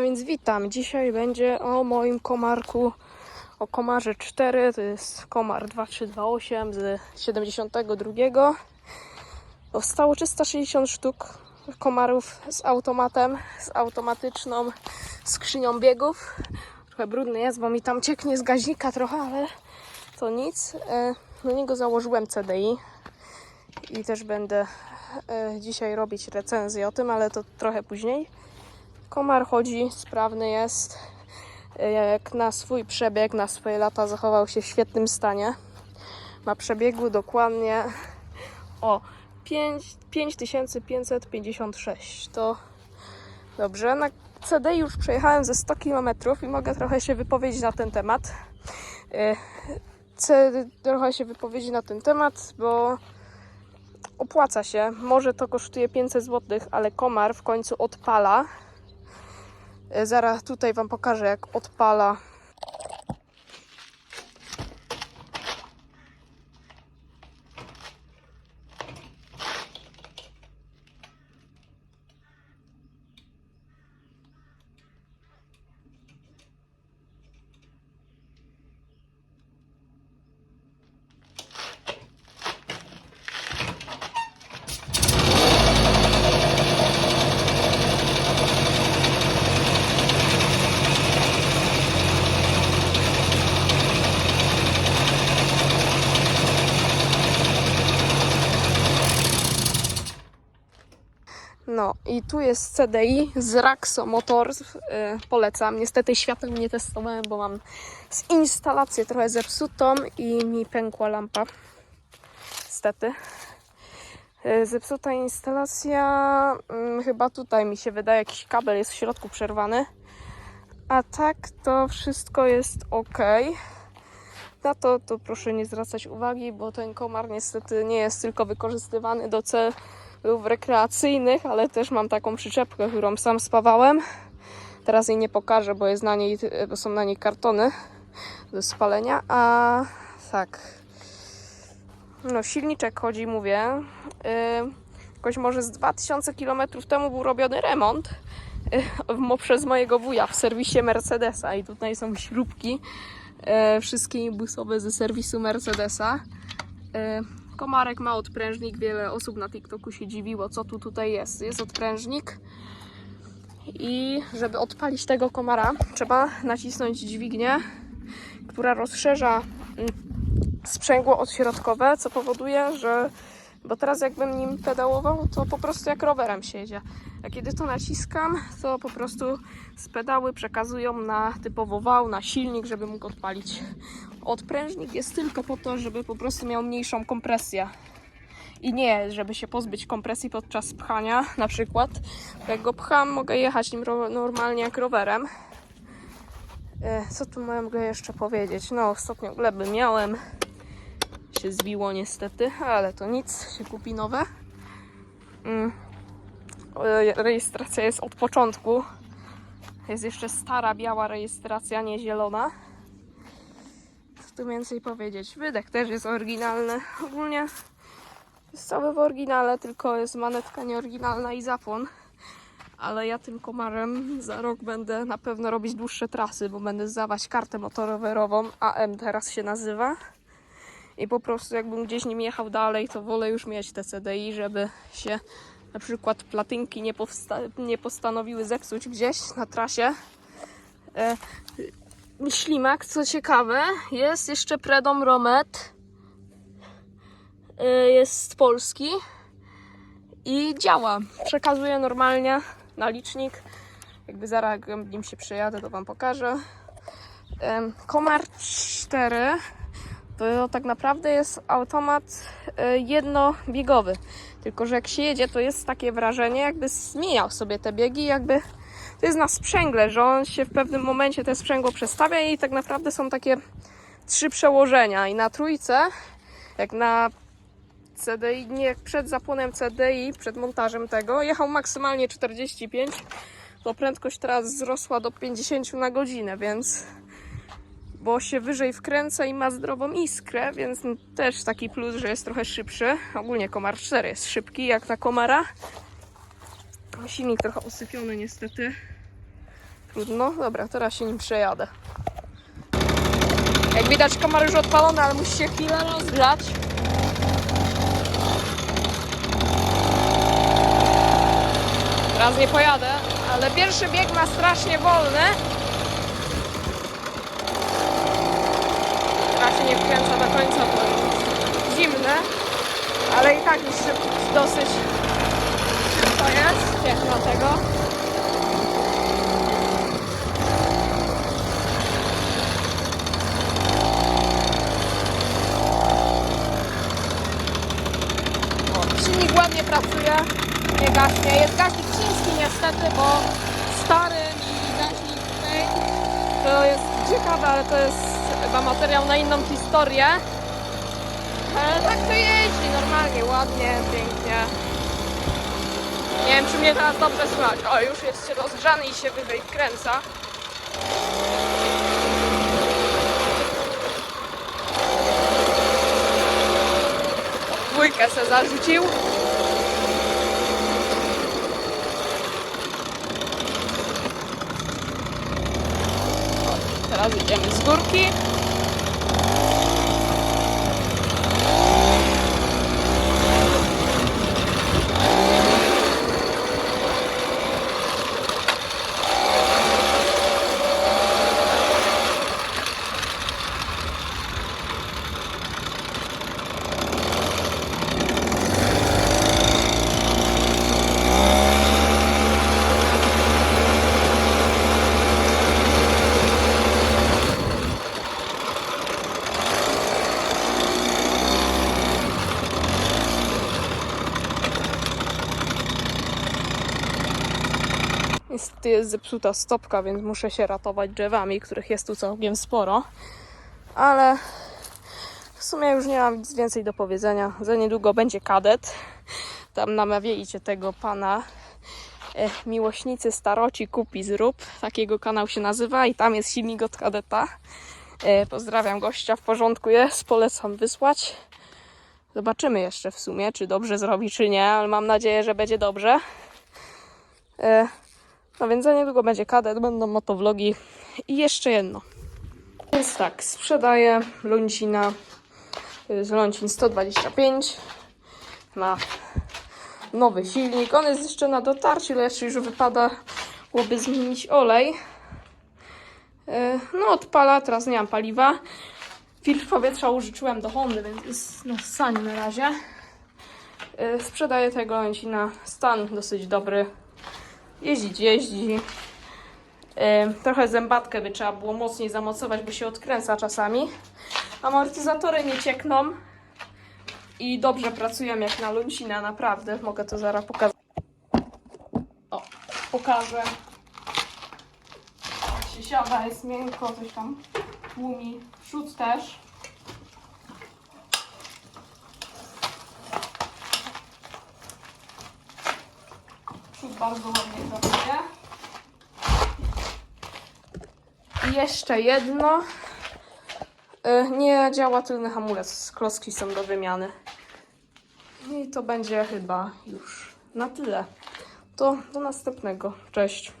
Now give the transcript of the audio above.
A więc witam. Dzisiaj będzie o moim komarku, o komarze 4. To jest komar 2328 z 72. Powstało 360 sztuk komarów z automatem, z automatyczną skrzynią biegów. Trochę brudny jest, bo mi tam cieknie z gaźnika trochę, ale to nic. E, Do niego założyłem CDI i też będę e, dzisiaj robić recenzję o tym, ale to trochę później. Komar chodzi, sprawny jest. Jak na swój przebieg, na swoje lata zachował się w świetnym stanie. Ma przebiegu dokładnie o 5, 5556. To dobrze. Na CD już przejechałem ze 100 km i mogę trochę się wypowiedzieć na ten temat. E, Chcę trochę się wypowiedzieć na ten temat, bo opłaca się. Może to kosztuje 500 zł, ale komar w końcu odpala. E, Zaraz tutaj Wam pokażę, jak odpala. No i tu jest CDI z Raxo Motors. Yy, polecam. Niestety świateł nie testowałem, bo mam z instalację trochę zepsutą i mi pękła lampa. Niestety. Yy, Zepsuta instalacja. mm, chyba tutaj mi się wydaje, jakiś kabel jest w środku przerwany. A tak to wszystko jest ok. Na to, to proszę nie zwracać uwagi, bo ten komar niestety nie jest tylko wykorzystywany do celów rekreacyjnych, ale też mam taką przyczepkę, którą sam spawałem. Teraz jej nie pokażę, bo, jest na niej, bo są na niej kartony do spalenia. A tak. No, silniczek chodzi, mówię. Yy, jakoś może z 2000 km temu był robiony remont yy, przez mojego wuja w serwisie Mercedesa. I tutaj są śrubki e, wszystkie busowe ze serwisu Mercedesa. E, Komarek ma odprężnik. Wiele osób na TikToku się dziwiło, co tu tutaj jest. Jest odprężnik. I żeby odpalić tego komara, trzeba nacisnąć dźwignię, która rozszerza mm, sprzęgło odśrodkowe, co powoduje, że. Bo teraz jakbym nim pedałował, to po prostu jak rowerem się. A kiedy to naciskam, to po prostu z pedały przekazują na typowo wał, na silnik, żeby mógł odpalić. Odprężnik jest tylko po to, żeby po prostu miał mniejszą kompresję. I nie, żeby się pozbyć kompresji podczas pchania, na przykład. Jak go pcham, mogę jechać nim normalnie jak rowerem. E, Co tu mogę jeszcze powiedzieć? No, ostatnio gleby miałem. Się zbiło niestety, ale to nic, się kupi nowe. Mm. Rejestracja jest od początku. Jest jeszcze stara, biała rejestracja, nie zielona. Tu więcej powiedzieć? Wydech też jest oryginalny. Ogólnie jest cały w oryginale, tylko jest manetka nieoryginalna i zapłon. Ale ja tym komarem za rok będę na pewno robić dłuższe trasy, bo będę zdawać kartę motorowerową, AM teraz się nazywa. I po prostu jakbym gdzieś nim jechał dalej, to wolę już mieć te CDI, żeby się na przykład platynki nie, nie postanowiły zepsuć gdzieś na trasie. E, ślimak, co ciekawe, jest jeszcze Predom Romet. E, jest z Polski i działa. Przekazuje normalnie na licznik. Jakby zaraz nim się przejadę, to Wam pokażę. Komar 4 to tak naprawdę jest automat e, jednobiegowy. Tylko, że jak się jedzie, to jest takie wrażenie, jakby zmieniał sobie te biegi, jakby to jest na sprzęgle, że on się w pewnym momencie te sprzęgło przestawia i tak naprawdę są takie trzy przełożenia. I na trójce, jak na CDI, nie przed zapłonem CDI, przed montażem tego, jechał maksymalnie 45, to prędkość teraz wzrosła do 50 na godzinę, więc bo się wyżej wkręca i ma zdrową iskrę, więc też taki plus, że jest trochę szybszy. Ogólnie Komar 4 jest szybki, jak ta Komara. Silnik trochę usypiony niestety. Trudno. Dobra, teraz się nim przejadę. Jak widać komar już odpalony, ale musi się chwilę rozgrzać. Teraz nie pojadę, ale pierwszy bieg ma strasznie wolny. Teraz się nie wkręca do końca, bo jest zimne, ale i tak już dosyć szybko jest, na tego. Silnik ładnie pracuje, nie gaśnie. Jest gaśnik chiński niestety, bo stary mi gaśnik tutaj to jest ciekawe, ale to jest chyba materiał na inną historię. Ale tak to jeździ normalnie, ładnie, pięknie. Nie wiem, czy mnie teraz dobrze słychać. O, już jest rozgrzany i się wyżej wkręca. Dwójkę se zarzucił. Teraz idziemy z górki. Niestety jest zepsuta stopka, więc muszę się ratować drzewami, których jest tu całkiem sporo. Ale w sumie już nie mam nic więcej do powiedzenia. Za niedługo będzie kadet. Tam namawiajcie tego pana. E, miłośnicy staroci kupi zrób. Takiego kanał się nazywa i tam jest silnik od kadeta. E, pozdrawiam gościa, w porządku jest, polecam wysłać. Zobaczymy jeszcze w sumie, czy dobrze zrobi, czy nie, ale mam nadzieję, że będzie dobrze. E, no więc za niedługo będzie kadet, będą motovlogi i jeszcze jedno. Więc tak, sprzedaję Luncina. To jest Luncin 125. Ma nowy silnik. On jest jeszcze na dotarciu, jeszcze już wypadałoby zmienić olej. E, No odpala, teraz nie mam paliwa. Filtr powietrza użyczyłem do Hondy, więc jest na sani na razie. E, Sprzedaję tego Luncina. Stan dosyć dobry jeździć, jeździ. Trochę zębatkę by trzeba było mocniej zamocować, bo się odkręca czasami. Amortyzatory nie ciekną i dobrze pracują jak na Luncina, naprawdę. Mogę to zaraz pokazać. O, pokażę. Się siada, jest miękko, coś tam tłumi. Przód też. Bardzo ładnie pracuje. I jeszcze jedno. Y, Nie działa tylny hamulec. Klocki są do wymiany. I to będzie chyba już na tyle. To do następnego. Cześć.